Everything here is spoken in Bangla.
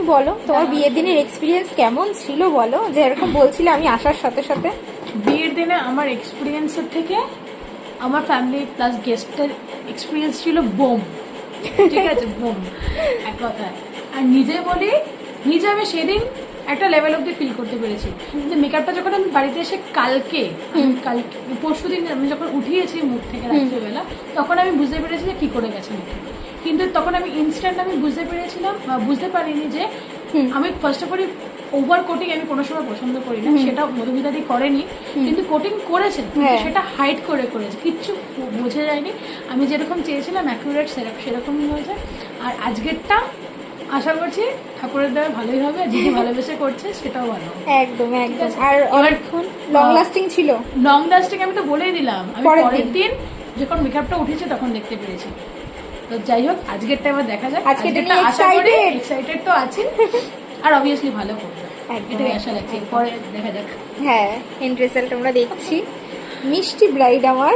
তুমি বলো তোমার বিয়ের দিনের এক্সপিরিয়েন্স কেমন ছিল বলো? যে এরকম বলছিলে আমি আসার সাথে সাথে। বিয়ের দিনে আমার এক্সপিরিয়েন্সের থেকে আমার ফ্যামিলি প্লাস গেস্টের এক্সপিরিয়েন্স ছিল বোম। ঠিক আছে বোম এক কথায়। আর নিজে বলি নিজে আমি সেদিন একটা লেভেল অব্দি ফিল করতে পেরেছি। যে মেকআপটা যখন আমি বাড়িতে এসে কালকে কালকে পরশু দিন আমি যখন উঠিয়েছি মুখ থেকে রাত্রিবেলা তখন আমি বুঝতে পেরেছি যে কি করে গেছে মুখে কিন্তু তখন আমি ইনস্ট্যান্ট আমি বুঝতে পেরেছিলাম বুঝতে পারিনি যে আমি first of all over coating আমি কোনো সময় পছন্দ করি না। সেটা মধুমিতাদি করেনি কিন্তু কোটিং করেছে হ্যাঁ। সেটা হাইড করে করেছে। কিচ্ছু বোঝা যায়নি। আমি যেরকম চেয়েছিলাম অ্যাকুরেট সেরকম সেরকমই হয়েছে আর আজকেরটা আশা করছি ঠাকুরের দ্বারা ভালোই হবে আর যিনি ভালোবেসে করছে সেটাও ভালো একদম একদম। আর অনেকক্ষণ লং লাস্টিং ছিল। লং লাস্টিং আমি তো বলেই দিলাম। আমি পরের। দিন। যখন মেকআপটা উঠেছে তখন দেখতে পেরেছি। তো যাই হোক আজকেরটা এবার দেখা যাক। আজকেরটা আশা করি এক্সাইটেড তো আছেন। আর অবভিয়াসলি ভালো করবে এটাই আশা রাখছি পরে দেখা যাক। হ্যাঁ এন্ড রেজাল্ট আমরা দেখছি। মিষ্টি ব্রাইড আমার।